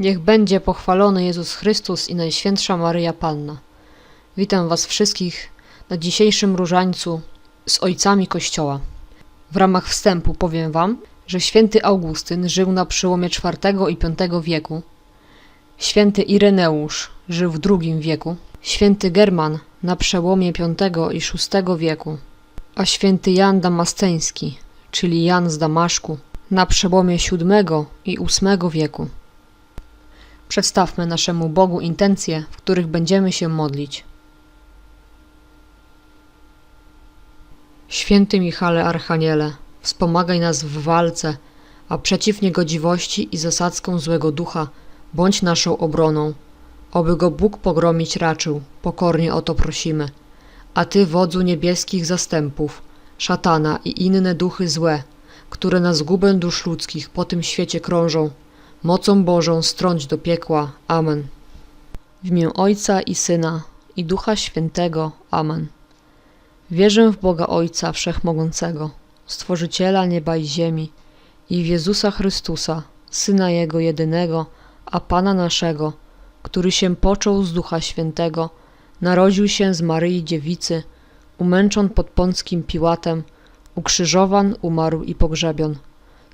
Niech będzie pochwalony Jezus Chrystus i Najświętsza Maryja Panna. Witam Was wszystkich na dzisiejszym różańcu z ojcami Kościoła. W ramach wstępu powiem Wam, że święty Augustyn żył na przełomie IV i V wieku, święty Ireneusz żył w II wieku, święty German na przełomie V i VI wieku, a święty Jan Damasceński, czyli Jan z Damaszku, na przełomie VII i VIII wieku. Przedstawmy naszemu Bogu intencje, w których będziemy się modlić. Święty Michale Archaniele, wspomagaj nas w walce, a przeciw niegodziwości i zasadzkom złego ducha bądź naszą obroną. Oby go Bóg pogromić raczył, pokornie o to prosimy. A Ty, wodzu niebieskich zastępów, szatana i inne duchy złe, które na zgubę dusz ludzkich po tym świecie krążą, mocą Bożą strąć do piekła. Amen. W imię Ojca i Syna i Ducha Świętego. Amen. Wierzę w Boga Ojca Wszechmogącego, Stworzyciela nieba i ziemi i w Jezusa Chrystusa, Syna Jego jedynego, a Pana naszego, który się począł z Ducha Świętego, narodził się z Maryi Dziewicy, umęczon pod Pąckim Piłatem, ukrzyżowan, umarł i pogrzebion.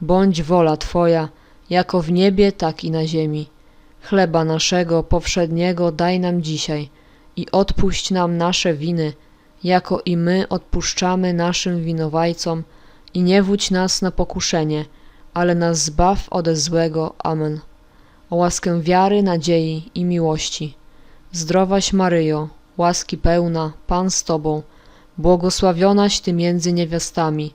bądź wola Twoja, jako w niebie, tak i na ziemi. Chleba naszego powszedniego daj nam dzisiaj i odpuść nam nasze winy, jako i my odpuszczamy naszym winowajcom i nie wódź nas na pokuszenie, ale nas zbaw ode złego. Amen. O łaskę wiary, nadziei i miłości. Zdrowaś Maryjo, łaski pełna, Pan z Tobą, błogosławionaś Ty między niewiastami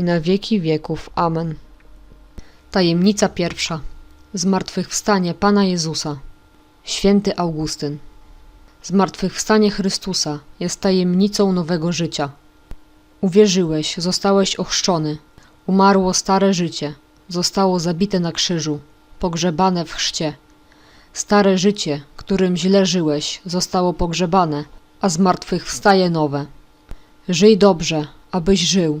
i na wieki wieków. Amen. Tajemnica pierwsza. Zmartwychwstanie Pana Jezusa. Święty Augustyn. Zmartwychwstanie Chrystusa jest tajemnicą nowego życia. Uwierzyłeś, zostałeś ochrzczony, umarło stare życie, zostało zabite na krzyżu, pogrzebane w chrzcie. Stare życie, którym źle żyłeś, zostało pogrzebane, a zmartwychwstaje nowe. Żyj dobrze, abyś żył,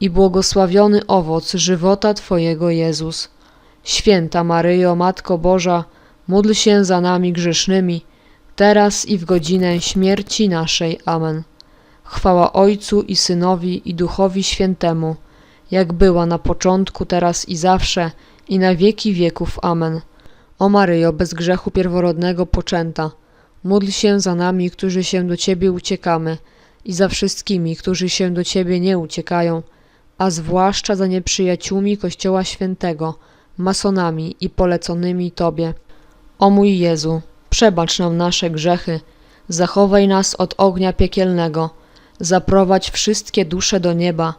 i błogosławiony owoc żywota Twojego Jezus. Święta Maryjo, Matko Boża, módl się za nami grzesznymi, teraz i w godzinę śmierci naszej. Amen. Chwała Ojcu i Synowi i Duchowi Świętemu, jak była na początku, teraz i zawsze, i na wieki wieków. Amen. O Maryjo, bez grzechu pierworodnego poczęta, módl się za nami, którzy się do Ciebie uciekamy, i za wszystkimi, którzy się do Ciebie nie uciekają, a zwłaszcza za nieprzyjaciółmi Kościoła Świętego, masonami i poleconymi Tobie. O mój Jezu, przebacz nam nasze grzechy, zachowaj nas od ognia piekielnego, zaprowadź wszystkie dusze do nieba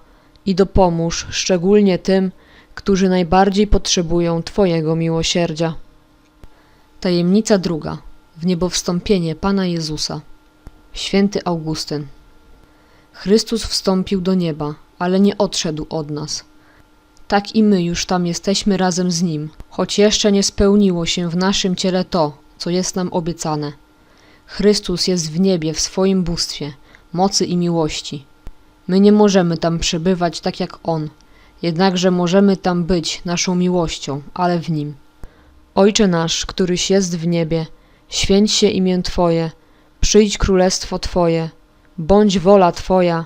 i dopomóż szczególnie tym, którzy najbardziej potrzebują Twojego miłosierdzia. Tajemnica druga. Wniebowstąpienie Pana Jezusa. Święty Augustyn. Chrystus wstąpił do nieba, ale nie odszedł od nas. Tak i my już tam jesteśmy razem z Nim, choć jeszcze nie spełniło się w naszym ciele to, co jest nam obiecane. Chrystus jest w niebie w swoim bóstwie, mocy i miłości. My nie możemy tam przebywać tak jak On, jednakże możemy tam być naszą miłością, ale w Nim. Ojcze nasz, któryś jest w niebie, święć się imię Twoje, przyjdź królestwo Twoje, bądź wola Twoja,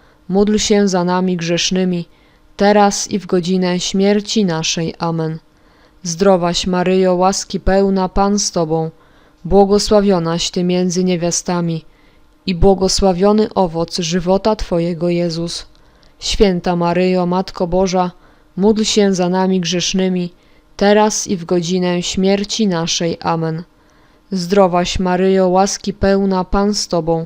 módl się za nami grzesznymi, teraz i w godzinę śmierci naszej. Amen. Zdrowaś Maryjo, łaski pełna, Pan z Tobą, błogosławionaś Ty między niewiastami i błogosławiony owoc żywota Twojego Jezus. Święta Maryjo, Matko Boża, módl się za nami grzesznymi, teraz i w godzinę śmierci naszej. Amen. Zdrowaś Maryjo, łaski pełna, Pan z Tobą,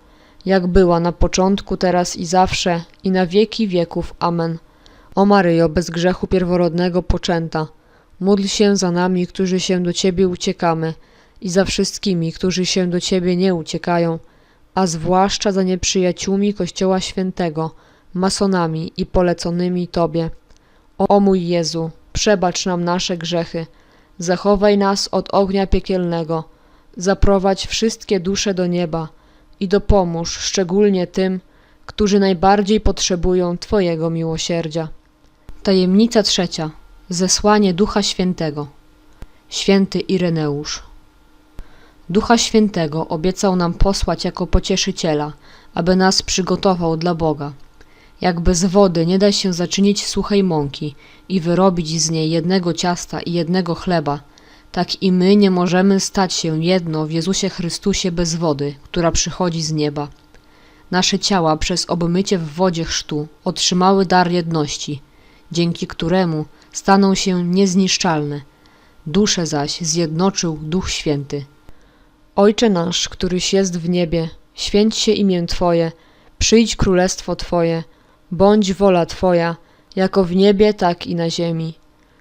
jak była na początku, teraz i zawsze, i na wieki wieków. Amen. O Maryjo, bez grzechu pierworodnego poczęta, módl się za nami, którzy się do Ciebie uciekamy, i za wszystkimi, którzy się do Ciebie nie uciekają, a zwłaszcza za nieprzyjaciółmi Kościoła Świętego, masonami i poleconymi Tobie. O mój Jezu, przebacz nam nasze grzechy, zachowaj nas od ognia piekielnego, zaprowadź wszystkie dusze do nieba i dopomóż szczególnie tym, którzy najbardziej potrzebują Twojego miłosierdzia. Tajemnica trzecia. Zesłanie Ducha Świętego. Święty Ireneusz. Ducha Świętego obiecał nam posłać jako pocieszyciela, aby nas przygotował dla Boga. Jak bez wody nie da się zaczynić suchej mąki i wyrobić z niej jednego ciasta i jednego chleba, tak i my nie możemy stać się jedno w Jezusie Chrystusie bez wody, która przychodzi z nieba. Nasze ciała przez obmycie w wodzie chrztu otrzymały dar jedności, dzięki któremu staną się niezniszczalne. Dusze zaś zjednoczył Duch Święty. Ojcze nasz, któryś jest w niebie, święć się imię Twoje, przyjdź królestwo Twoje, bądź wola Twoja, jako w niebie, tak i na ziemi.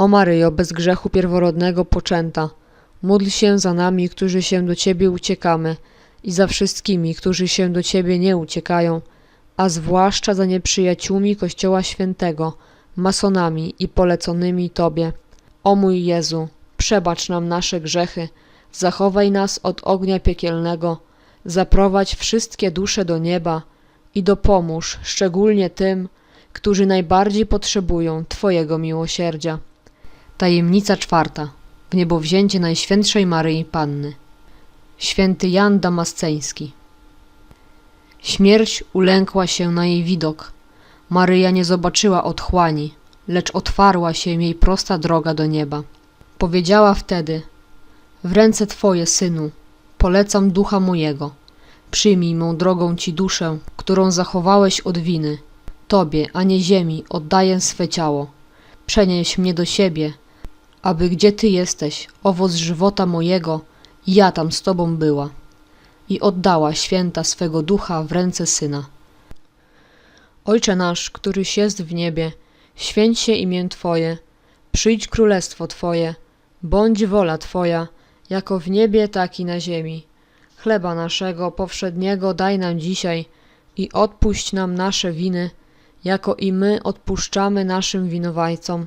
O Maryjo, bez grzechu pierworodnego poczęta, módl się za nami, którzy się do Ciebie uciekamy, i za wszystkimi, którzy się do Ciebie nie uciekają, a zwłaszcza za nieprzyjaciółmi Kościoła Świętego, masonami i poleconymi Tobie. O mój Jezu, przebacz nam nasze grzechy, zachowaj nas od ognia piekielnego, zaprowadź wszystkie dusze do nieba i dopomóż szczególnie tym, którzy najbardziej potrzebują Twojego miłosierdzia. Tajemnica czwarta. W niebowzięcie Najświętszej Maryi Panny. Święty Jan Damasceński. Śmierć ulękła się na jej widok. Maryja nie zobaczyła otchłani, lecz otwarła się jej prosta droga do nieba. Powiedziała wtedy: W ręce Twoje, synu, polecam ducha mojego. Przyjmij mą drogą ci duszę, którą zachowałeś od winy. Tobie, a nie ziemi, oddaję swe ciało. Przenieś mnie do siebie, aby gdzie Ty jesteś, owoc żywota mojego, ja tam z Tobą była. I oddała święta swego ducha w ręce syna. Ojcze nasz, któryś jest w niebie, święć się imię Twoje, przyjdź królestwo Twoje, bądź wola Twoja, jako w niebie, tak i na ziemi. Chleba naszego powszedniego daj nam dzisiaj i odpuść nam nasze winy, jako i my odpuszczamy naszym winowajcom.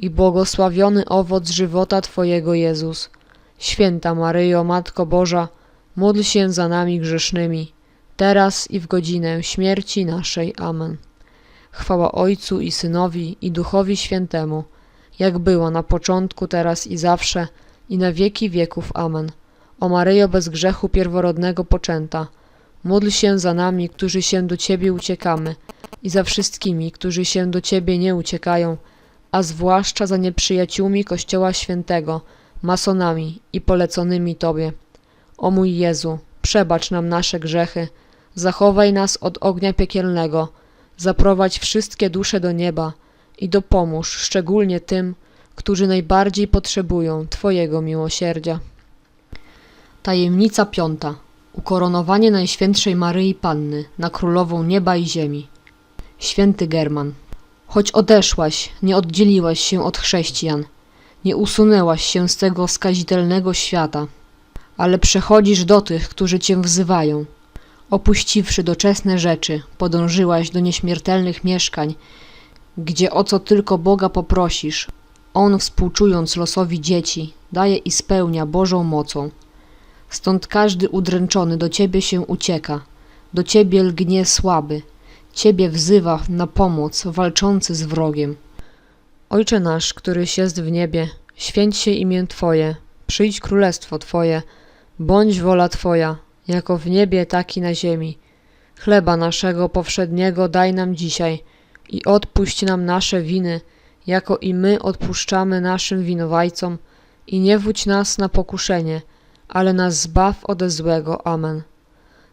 i błogosławiony owoc żywota Twojego Jezus. Święta Maryjo, Matko Boża, módl się za nami grzesznymi, teraz i w godzinę śmierci naszej. Amen. Chwała Ojcu i Synowi i Duchowi Świętemu, jak była na początku, teraz i zawsze, i na wieki wieków. Amen. O Maryjo bez grzechu pierworodnego poczęta, módl się za nami, którzy się do Ciebie uciekamy i za wszystkimi, którzy się do Ciebie nie uciekają, a zwłaszcza za nieprzyjaciółmi Kościoła Świętego, masonami i poleconymi Tobie. O mój Jezu, przebacz nam nasze grzechy, zachowaj nas od ognia piekielnego, zaprowadź wszystkie dusze do nieba i dopomóż szczególnie tym, którzy najbardziej potrzebują Twojego miłosierdzia. Tajemnica piąta. Ukoronowanie Najświętszej Maryi Panny na Królową Nieba i Ziemi. Święty German. Choć odeszłaś, nie oddzieliłaś się od chrześcijan, nie usunęłaś się z tego skazitelnego świata, ale przechodzisz do tych, którzy cię wzywają. Opuściwszy doczesne rzeczy, podążyłaś do nieśmiertelnych mieszkań, gdzie o co tylko Boga poprosisz, On współczując losowi dzieci, daje i spełnia Bożą mocą. Stąd każdy udręczony do Ciebie się ucieka, do Ciebie lgnie słaby, Ciebie wzywa na pomoc walczący z wrogiem. Ojcze nasz, któryś jest w niebie, święć się imię Twoje, przyjdź królestwo Twoje, bądź wola Twoja, jako w niebie, tak i na ziemi. Chleba naszego powszedniego daj nam dzisiaj i odpuść nam nasze winy, jako i my odpuszczamy naszym winowajcom i nie wódź nas na pokuszenie, ale nas zbaw ode złego. Amen.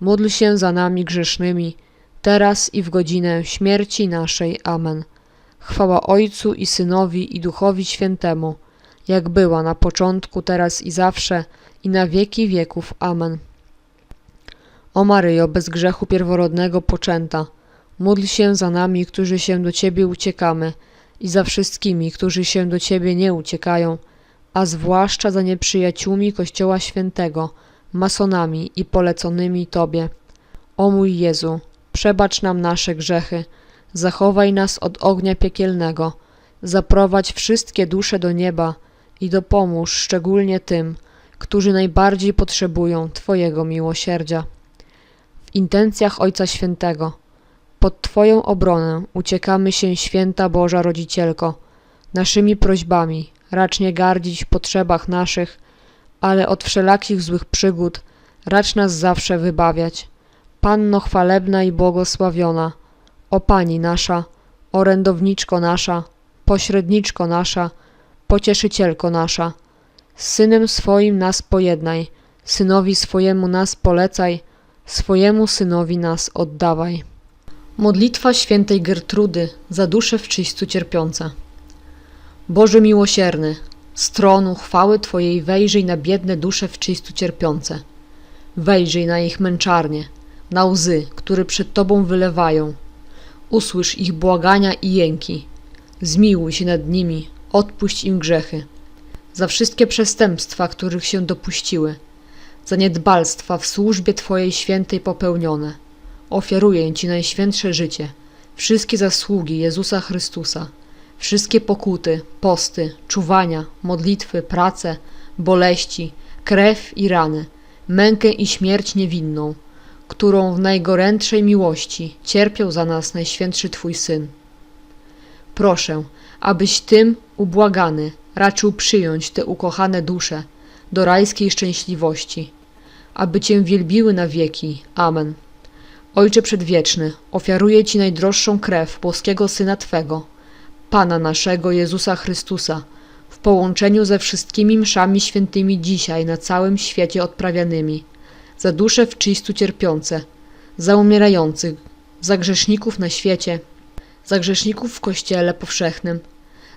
módl się za nami grzesznymi, teraz i w godzinę śmierci naszej. Amen. Chwała Ojcu i Synowi i Duchowi Świętemu, jak była na początku, teraz i zawsze, i na wieki wieków. Amen. O Maryjo, bez grzechu pierworodnego poczęta, módl się za nami, którzy się do Ciebie uciekamy i za wszystkimi, którzy się do Ciebie nie uciekają, a zwłaszcza za nieprzyjaciółmi Kościoła Świętego, masonami i poleconymi Tobie. O mój Jezu, przebacz nam nasze grzechy, zachowaj nas od ognia piekielnego, zaprowadź wszystkie dusze do nieba i dopomóż szczególnie tym, którzy najbardziej potrzebują Twojego miłosierdzia. W intencjach Ojca Świętego, pod Twoją obronę uciekamy się, Święta Boża Rodzicielko, naszymi prośbami, racz nie gardzić w potrzebach naszych, ale od wszelakich złych przygód racz nas zawsze wybawiać. Panno chwalebna i błogosławiona, o Pani nasza, orędowniczko nasza, pośredniczko nasza, pocieszycielko nasza, z Synem swoim nas pojednaj, Synowi swojemu nas polecaj, swojemu Synowi nas oddawaj. Modlitwa świętej Gertrudy za dusze w czyśćcu cierpiące. Boże miłosierny, z tronu chwały Twojej wejrzyj na biedne dusze w czyśćcu cierpiące. Wejrzyj na ich męczarnie, na łzy, które przed Tobą wylewają. Usłysz ich błagania i jęki. Zmiłuj się nad nimi, odpuść im grzechy. Za wszystkie przestępstwa, których się dopuściły, za niedbalstwa w służbie Twojej świętej popełnione. Ofiaruję Ci najświętsze życie, wszystkie zasługi Jezusa Chrystusa, wszystkie pokuty, posty, czuwania, modlitwy, prace, boleści, krew i rany, mękę i śmierć niewinną, którą w najgorętszej miłości cierpiał za nas Najświętszy Twój Syn. Proszę, abyś tym ubłagany raczył przyjąć te ukochane dusze do rajskiej szczęśliwości, aby Cię wielbiły na wieki. Amen. Ojcze Przedwieczny, ofiaruję Ci najdroższą krew boskiego Syna Twego, Pana naszego Jezusa Chrystusa, w połączeniu ze wszystkimi mszami świętymi dzisiaj na całym świecie odprawianymi, za dusze w czyśćcu cierpiące, za umierających, za grzeszników na świecie, za grzeszników w Kościele powszechnym,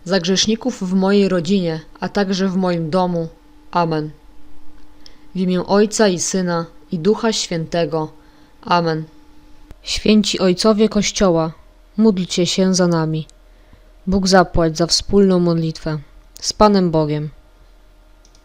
za grzeszników w mojej rodzinie, a także w moim domu. Amen. W imię Ojca i Syna i Ducha Świętego. Amen. Święci Ojcowie Kościoła, módlcie się za nami. Bóg zapłać za wspólną modlitwę. Z Panem Bogiem.